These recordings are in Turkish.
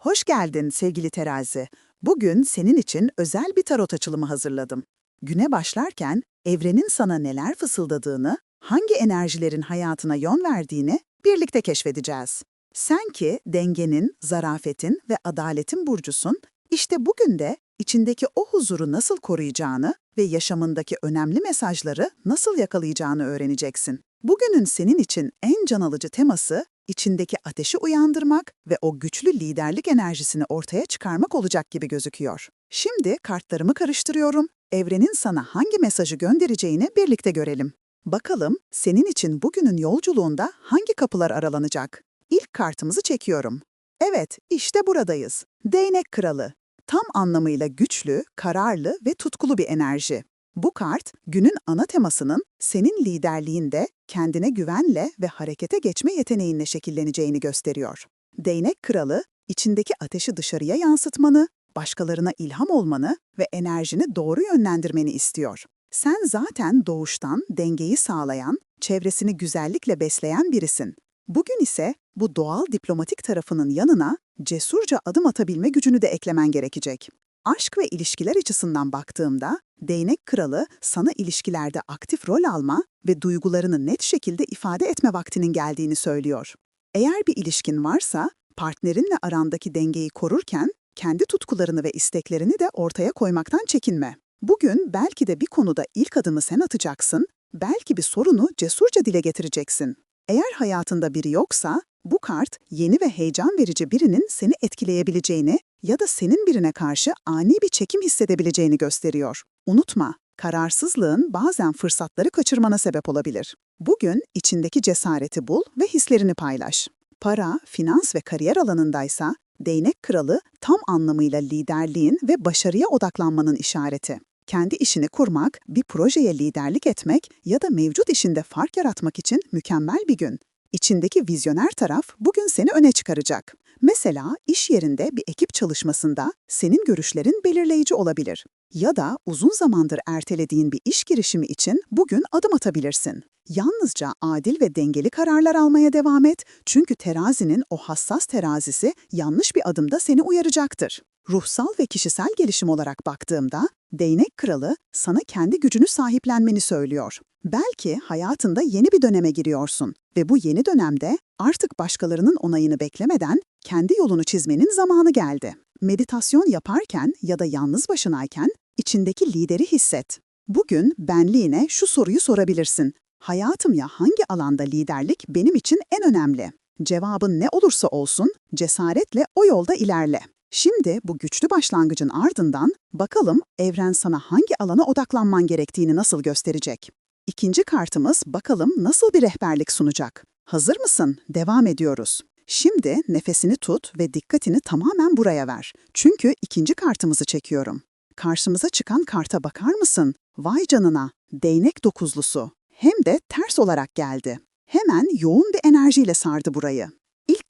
Hoş geldin sevgili terazi. Bugün senin için özel bir tarot açılımı hazırladım. Güne başlarken evrenin sana neler fısıldadığını, hangi enerjilerin hayatına yön verdiğini birlikte keşfedeceğiz. Sen ki dengenin, zarafetin ve adaletin burcusun, işte bugün de içindeki o huzuru nasıl koruyacağını ve yaşamındaki önemli mesajları nasıl yakalayacağını öğreneceksin. Bugünün senin için en can alıcı teması içindeki ateşi uyandırmak ve o güçlü liderlik enerjisini ortaya çıkarmak olacak gibi gözüküyor. Şimdi kartlarımı karıştırıyorum. Evrenin sana hangi mesajı göndereceğini birlikte görelim. Bakalım senin için bugünün yolculuğunda hangi kapılar aralanacak? İlk kartımızı çekiyorum. Evet, işte buradayız. Değnek Kralı. Tam anlamıyla güçlü, kararlı ve tutkulu bir enerji. Bu kart, günün ana temasının senin liderliğinde kendine güvenle ve harekete geçme yeteneğinle şekilleneceğini gösteriyor. Değnek kralı, içindeki ateşi dışarıya yansıtmanı, başkalarına ilham olmanı ve enerjini doğru yönlendirmeni istiyor. Sen zaten doğuştan dengeyi sağlayan, çevresini güzellikle besleyen birisin. Bugün ise bu doğal diplomatik tarafının yanına cesurca adım atabilme gücünü de eklemen gerekecek. Aşk ve ilişkiler açısından baktığımda, değnek kralı sana ilişkilerde aktif rol alma ve duygularını net şekilde ifade etme vaktinin geldiğini söylüyor. Eğer bir ilişkin varsa, partnerinle arandaki dengeyi korurken, kendi tutkularını ve isteklerini de ortaya koymaktan çekinme. Bugün belki de bir konuda ilk adımı sen atacaksın, belki bir sorunu cesurca dile getireceksin. Eğer hayatında biri yoksa, bu kart yeni ve heyecan verici birinin seni etkileyebileceğini ya da senin birine karşı ani bir çekim hissedebileceğini gösteriyor. Unutma, kararsızlığın bazen fırsatları kaçırmana sebep olabilir. Bugün içindeki cesareti bul ve hislerini paylaş. Para, finans ve kariyer alanındaysa değnek kralı tam anlamıyla liderliğin ve başarıya odaklanmanın işareti. Kendi işini kurmak, bir projeye liderlik etmek ya da mevcut işinde fark yaratmak için mükemmel bir gün. İçindeki vizyoner taraf bugün seni öne çıkaracak. Mesela iş yerinde bir ekip çalışmasında senin görüşlerin belirleyici olabilir. Ya da uzun zamandır ertelediğin bir iş girişimi için bugün adım atabilirsin. Yalnızca adil ve dengeli kararlar almaya devam et çünkü terazinin o hassas terazisi yanlış bir adımda seni uyaracaktır. Ruhsal ve kişisel gelişim olarak baktığımda, değnek kralı sana kendi gücünü sahiplenmeni söylüyor. Belki hayatında yeni bir döneme giriyorsun ve bu yeni dönemde artık başkalarının onayını beklemeden kendi yolunu çizmenin zamanı geldi. Meditasyon yaparken ya da yalnız başınayken içindeki lideri hisset. Bugün benliğine şu soruyu sorabilirsin. Hayatım ya hangi alanda liderlik benim için en önemli? Cevabın ne olursa olsun cesaretle o yolda ilerle. Şimdi bu güçlü başlangıcın ardından bakalım evren sana hangi alana odaklanman gerektiğini nasıl gösterecek? İkinci kartımız bakalım nasıl bir rehberlik sunacak? Hazır mısın? Devam ediyoruz. Şimdi nefesini tut ve dikkatini tamamen buraya ver. Çünkü ikinci kartımızı çekiyorum. Karşımıza çıkan karta bakar mısın? Vay canına, değnek dokuzlusu. Hem de ters olarak geldi. Hemen yoğun bir enerjiyle sardı burayı.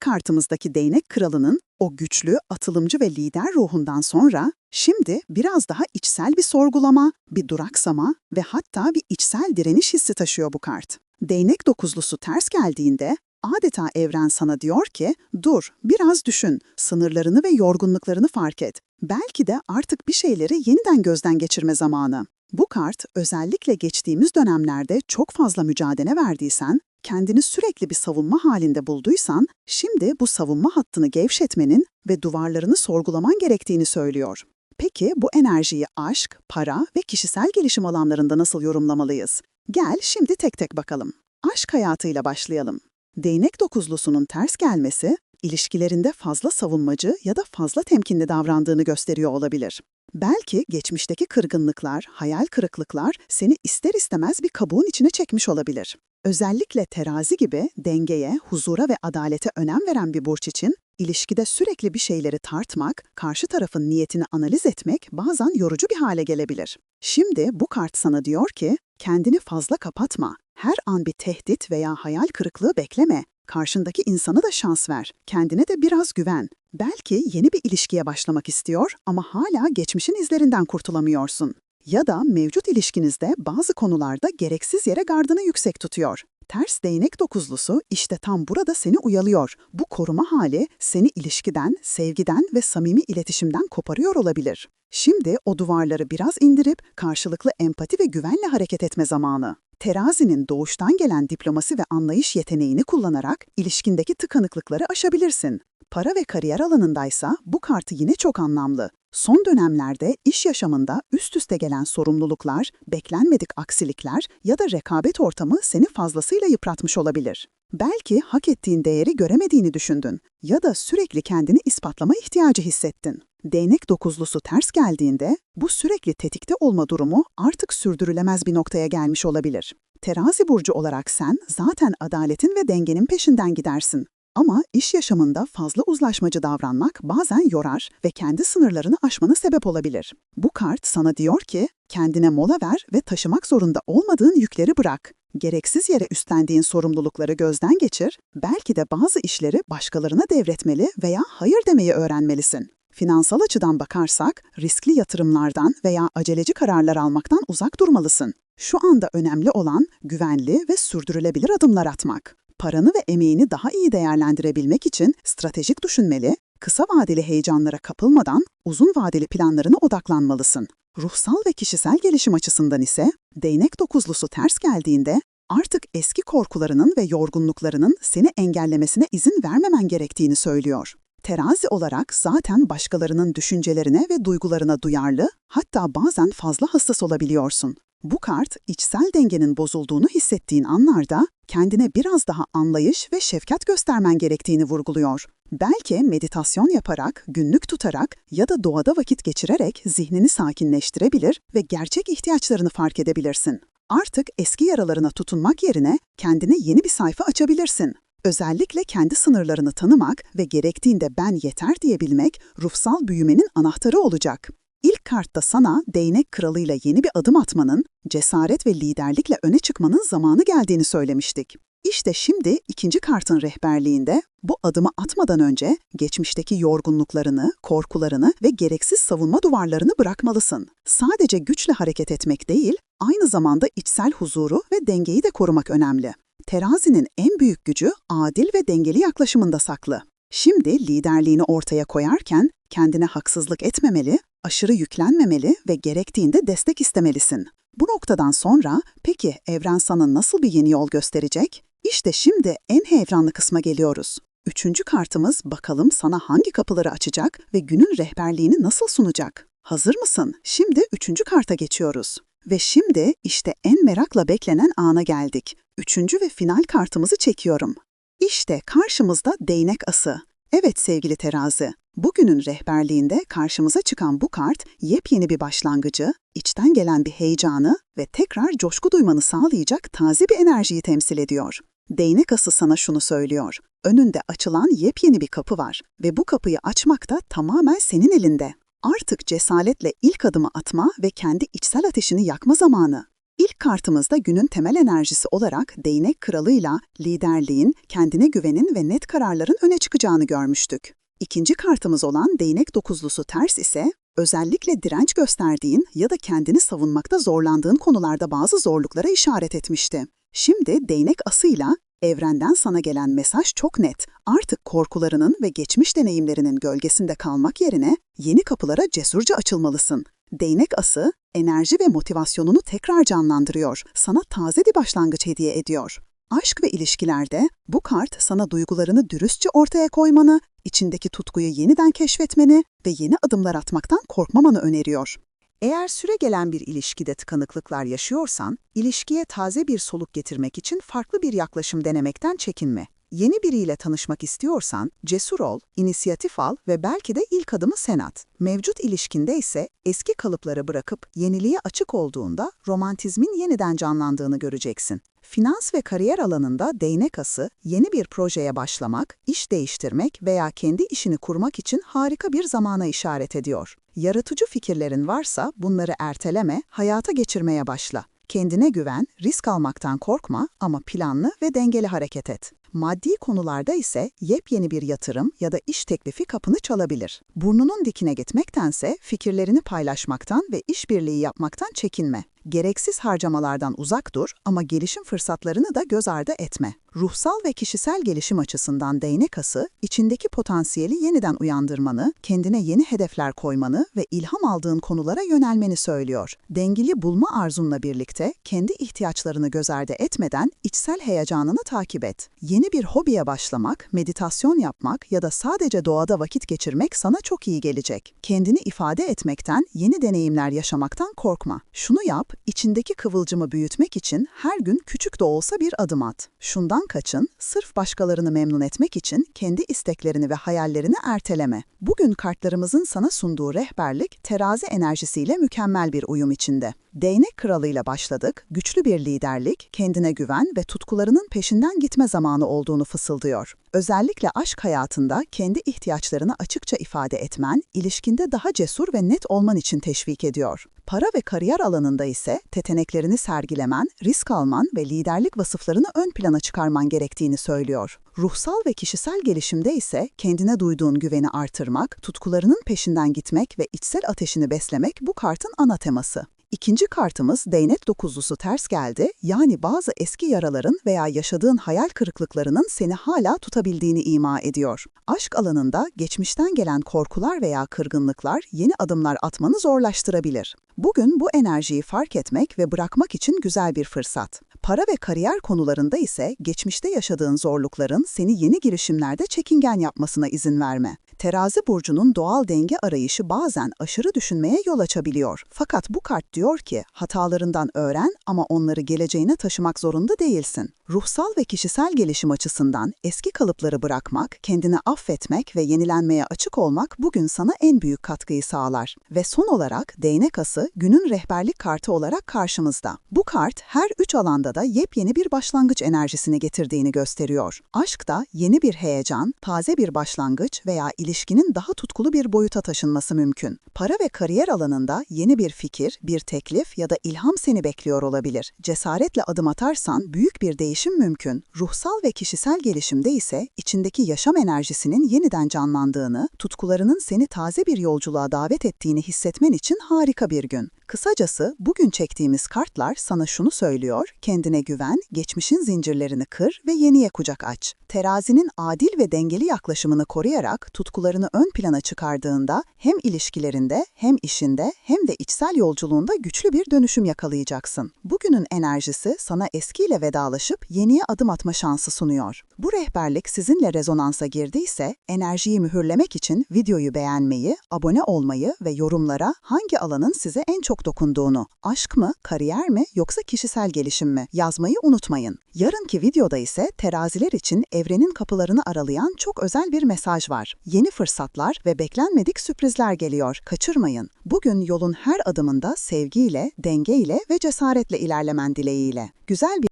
Kartımızdaki değnek kralının o güçlü, atılımcı ve lider ruhundan sonra şimdi biraz daha içsel bir sorgulama, bir duraksama ve hatta bir içsel direniş hissi taşıyor bu kart. Değnek dokuzlusu ters geldiğinde adeta evren sana diyor ki, dur, biraz düşün, sınırlarını ve yorgunluklarını fark et. Belki de artık bir şeyleri yeniden gözden geçirme zamanı. Bu kart özellikle geçtiğimiz dönemlerde çok fazla mücadele verdiysen, kendini sürekli bir savunma halinde bulduysan, şimdi bu savunma hattını gevşetmenin ve duvarlarını sorgulaman gerektiğini söylüyor. Peki bu enerjiyi aşk, para ve kişisel gelişim alanlarında nasıl yorumlamalıyız? Gel şimdi tek tek bakalım. Aşk hayatıyla başlayalım. Değnek dokuzlusunun ters gelmesi, ilişkilerinde fazla savunmacı ya da fazla temkinli davrandığını gösteriyor olabilir. Belki geçmişteki kırgınlıklar, hayal kırıklıklar seni ister istemez bir kabuğun içine çekmiş olabilir. Özellikle terazi gibi dengeye, huzura ve adalete önem veren bir burç için ilişkide sürekli bir şeyleri tartmak, karşı tarafın niyetini analiz etmek bazen yorucu bir hale gelebilir. Şimdi bu kart sana diyor ki, kendini fazla kapatma. Her an bir tehdit veya hayal kırıklığı bekleme. Karşındaki insana da şans ver. Kendine de biraz güven. Belki yeni bir ilişkiye başlamak istiyor ama hala geçmişin izlerinden kurtulamıyorsun. Ya da mevcut ilişkinizde bazı konularda gereksiz yere gardını yüksek tutuyor. Ters değnek dokuzlusu işte tam burada seni uyalıyor. Bu koruma hali seni ilişkiden, sevgiden ve samimi iletişimden koparıyor olabilir. Şimdi o duvarları biraz indirip karşılıklı empati ve güvenle hareket etme zamanı. Terazinin doğuştan gelen diplomasi ve anlayış yeteneğini kullanarak ilişkindeki tıkanıklıkları aşabilirsin. Para ve kariyer alanındaysa bu kartı yine çok anlamlı. Son dönemlerde iş yaşamında üst üste gelen sorumluluklar, beklenmedik aksilikler ya da rekabet ortamı seni fazlasıyla yıpratmış olabilir. Belki hak ettiğin değeri göremediğini düşündün ya da sürekli kendini ispatlama ihtiyacı hissettin. Değnek dokuzlusu ters geldiğinde bu sürekli tetikte olma durumu artık sürdürülemez bir noktaya gelmiş olabilir. Terazi burcu olarak sen zaten adaletin ve dengenin peşinden gidersin. Ama iş yaşamında fazla uzlaşmacı davranmak bazen yorar ve kendi sınırlarını aşmana sebep olabilir. Bu kart sana diyor ki, kendine mola ver ve taşımak zorunda olmadığın yükleri bırak. Gereksiz yere üstlendiğin sorumlulukları gözden geçir, belki de bazı işleri başkalarına devretmeli veya hayır demeyi öğrenmelisin. Finansal açıdan bakarsak, riskli yatırımlardan veya aceleci kararlar almaktan uzak durmalısın. Şu anda önemli olan güvenli ve sürdürülebilir adımlar atmak. Paranı ve emeğini daha iyi değerlendirebilmek için stratejik düşünmeli, kısa vadeli heyecanlara kapılmadan uzun vadeli planlarına odaklanmalısın. Ruhsal ve kişisel gelişim açısından ise değnek dokuzlusu ters geldiğinde artık eski korkularının ve yorgunluklarının seni engellemesine izin vermemen gerektiğini söylüyor. Terazi olarak zaten başkalarının düşüncelerine ve duygularına duyarlı, hatta bazen fazla hassas olabiliyorsun. Bu kart, içsel dengenin bozulduğunu hissettiğin anlarda kendine biraz daha anlayış ve şefkat göstermen gerektiğini vurguluyor. Belki meditasyon yaparak, günlük tutarak ya da doğada vakit geçirerek zihnini sakinleştirebilir ve gerçek ihtiyaçlarını fark edebilirsin. Artık eski yaralarına tutunmak yerine kendine yeni bir sayfa açabilirsin. Özellikle kendi sınırlarını tanımak ve gerektiğinde ben yeter diyebilmek ruhsal büyümenin anahtarı olacak. İlk kartta sana değnek kralıyla yeni bir adım atmanın, cesaret ve liderlikle öne çıkmanın zamanı geldiğini söylemiştik. İşte şimdi ikinci kartın rehberliğinde bu adımı atmadan önce geçmişteki yorgunluklarını, korkularını ve gereksiz savunma duvarlarını bırakmalısın. Sadece güçle hareket etmek değil, aynı zamanda içsel huzuru ve dengeyi de korumak önemli. Terazinin en büyük gücü adil ve dengeli yaklaşımında saklı. Şimdi liderliğini ortaya koyarken kendine haksızlık etmemeli, aşırı yüklenmemeli ve gerektiğinde destek istemelisin. Bu noktadan sonra peki evren sana nasıl bir yeni yol gösterecek? İşte şimdi en heyecanlı kısma geliyoruz. Üçüncü kartımız bakalım sana hangi kapıları açacak ve günün rehberliğini nasıl sunacak? Hazır mısın? Şimdi üçüncü karta geçiyoruz. Ve şimdi işte en merakla beklenen ana geldik. Üçüncü ve final kartımızı çekiyorum. İşte karşımızda değnek ası. Evet sevgili terazi, bugünün rehberliğinde karşımıza çıkan bu kart yepyeni bir başlangıcı, içten gelen bir heyecanı ve tekrar coşku duymanı sağlayacak taze bir enerjiyi temsil ediyor. Değnek ası sana şunu söylüyor. Önünde açılan yepyeni bir kapı var ve bu kapıyı açmak da tamamen senin elinde. Artık cesaretle ilk adımı atma ve kendi içsel ateşini yakma zamanı. İlk kartımızda günün temel enerjisi olarak değnek kralıyla liderliğin, kendine güvenin ve net kararların öne çıkacağını görmüştük. İkinci kartımız olan değnek dokuzlusu ters ise özellikle direnç gösterdiğin ya da kendini savunmakta zorlandığın konularda bazı zorluklara işaret etmişti. Şimdi değnek asıyla evrenden sana gelen mesaj çok net. Artık korkularının ve geçmiş deneyimlerinin gölgesinde kalmak yerine yeni kapılara cesurca açılmalısın. Değnek ası, enerji ve motivasyonunu tekrar canlandırıyor, sana taze bir başlangıç hediye ediyor. Aşk ve ilişkilerde bu kart sana duygularını dürüstçe ortaya koymanı, içindeki tutkuyu yeniden keşfetmeni ve yeni adımlar atmaktan korkmamanı öneriyor. Eğer süre gelen bir ilişkide tıkanıklıklar yaşıyorsan, ilişkiye taze bir soluk getirmek için farklı bir yaklaşım denemekten çekinme. Yeni biriyle tanışmak istiyorsan cesur ol, inisiyatif al ve belki de ilk adımı sen at. Mevcut ilişkinde ise eski kalıpları bırakıp yeniliğe açık olduğunda romantizmin yeniden canlandığını göreceksin. Finans ve kariyer alanında değnek ası, yeni bir projeye başlamak, iş değiştirmek veya kendi işini kurmak için harika bir zamana işaret ediyor. Yaratıcı fikirlerin varsa bunları erteleme, hayata geçirmeye başla. Kendine güven, risk almaktan korkma ama planlı ve dengeli hareket et. Maddi konularda ise yepyeni bir yatırım ya da iş teklifi kapını çalabilir. Burnunun dikine gitmektense fikirlerini paylaşmaktan ve işbirliği yapmaktan çekinme. Gereksiz harcamalardan uzak dur ama gelişim fırsatlarını da göz ardı etme. Ruhsal ve kişisel gelişim açısından değnek ası, içindeki potansiyeli yeniden uyandırmanı, kendine yeni hedefler koymanı ve ilham aldığın konulara yönelmeni söylüyor. Dengeli bulma arzunla birlikte kendi ihtiyaçlarını göz ardı etmeden içsel heyecanını takip et. Yeni bir hobiye başlamak, meditasyon yapmak ya da sadece doğada vakit geçirmek sana çok iyi gelecek. Kendini ifade etmekten, yeni deneyimler yaşamaktan korkma. Şunu yap, içindeki kıvılcımı büyütmek için her gün küçük de olsa bir adım at. Şundan kaçın, sırf başkalarını memnun etmek için kendi isteklerini ve hayallerini erteleme. Bugün kartlarımızın sana sunduğu rehberlik, terazi enerjisiyle mükemmel bir uyum içinde. Değnek kralıyla başladık, güçlü bir liderlik, kendine güven ve tutkularının peşinden gitme zamanı olduğunu fısıldıyor. Özellikle aşk hayatında kendi ihtiyaçlarını açıkça ifade etmen, ilişkinde daha cesur ve net olman için teşvik ediyor. Para ve kariyer alanında ise teteneklerini sergilemen, risk alman ve liderlik vasıflarını ön plana çıkarman gerektiğini söylüyor. Ruhsal ve kişisel gelişimde ise kendine duyduğun güveni artırmak, tutkularının peşinden gitmek ve içsel ateşini beslemek bu kartın ana teması. İkinci kartımız değnek dokuzlusu ters geldi, yani bazı eski yaraların veya yaşadığın hayal kırıklıklarının seni hala tutabildiğini ima ediyor. Aşk alanında geçmişten gelen korkular veya kırgınlıklar yeni adımlar atmanı zorlaştırabilir. Bugün bu enerjiyi fark etmek ve bırakmak için güzel bir fırsat. Para ve kariyer konularında ise geçmişte yaşadığın zorlukların seni yeni girişimlerde çekingen yapmasına izin verme. Terazi burcunun doğal denge arayışı bazen aşırı düşünmeye yol açabiliyor. Fakat bu kart diyor ki hatalarından öğren ama onları geleceğine taşımak zorunda değilsin. Ruhsal ve kişisel gelişim açısından eski kalıpları bırakmak, kendini affetmek ve yenilenmeye açık olmak bugün sana en büyük katkıyı sağlar. Ve son olarak değnek ası günün rehberlik kartı olarak karşımızda. Bu kart her üç alanda da yepyeni bir başlangıç enerjisini getirdiğini gösteriyor. Aşkta yeni bir heyecan, taze bir başlangıç veya ilişkinin daha tutkulu bir boyuta taşınması mümkün. Para ve kariyer alanında yeni bir fikir, bir teklif ya da ilham seni bekliyor olabilir. Cesaretle adım atarsan büyük bir değişim değişim mümkün. Ruhsal ve kişisel gelişimde ise içindeki yaşam enerjisinin yeniden canlandığını, tutkularının seni taze bir yolculuğa davet ettiğini hissetmen için harika bir gün. Kısacası bugün çektiğimiz kartlar sana şunu söylüyor, kendine güven, geçmişin zincirlerini kır ve yeniye kucak aç. Terazinin adil ve dengeli yaklaşımını koruyarak tutkularını ön plana çıkardığında hem ilişkilerinde hem işinde hem de içsel yolculuğunda güçlü bir dönüşüm yakalayacaksın. Bugünün enerjisi sana eskiyle vedalaşıp yeniye adım atma şansı sunuyor. Bu rehberlik sizinle rezonansa girdiyse enerjiyi mühürlemek için videoyu beğenmeyi, abone olmayı ve yorumlara hangi alanın size en çok dokunduğunu, aşk mı, kariyer mi yoksa kişisel gelişim mi yazmayı unutmayın. Yarınki videoda ise teraziler için evrenin kapılarını aralayan çok özel bir mesaj var. Yeni fırsatlar ve beklenmedik sürprizler geliyor. Kaçırmayın. Bugün yolun her adımında sevgiyle, dengeyle ve cesaretle ilerlemen dileğiyle. Güzel bir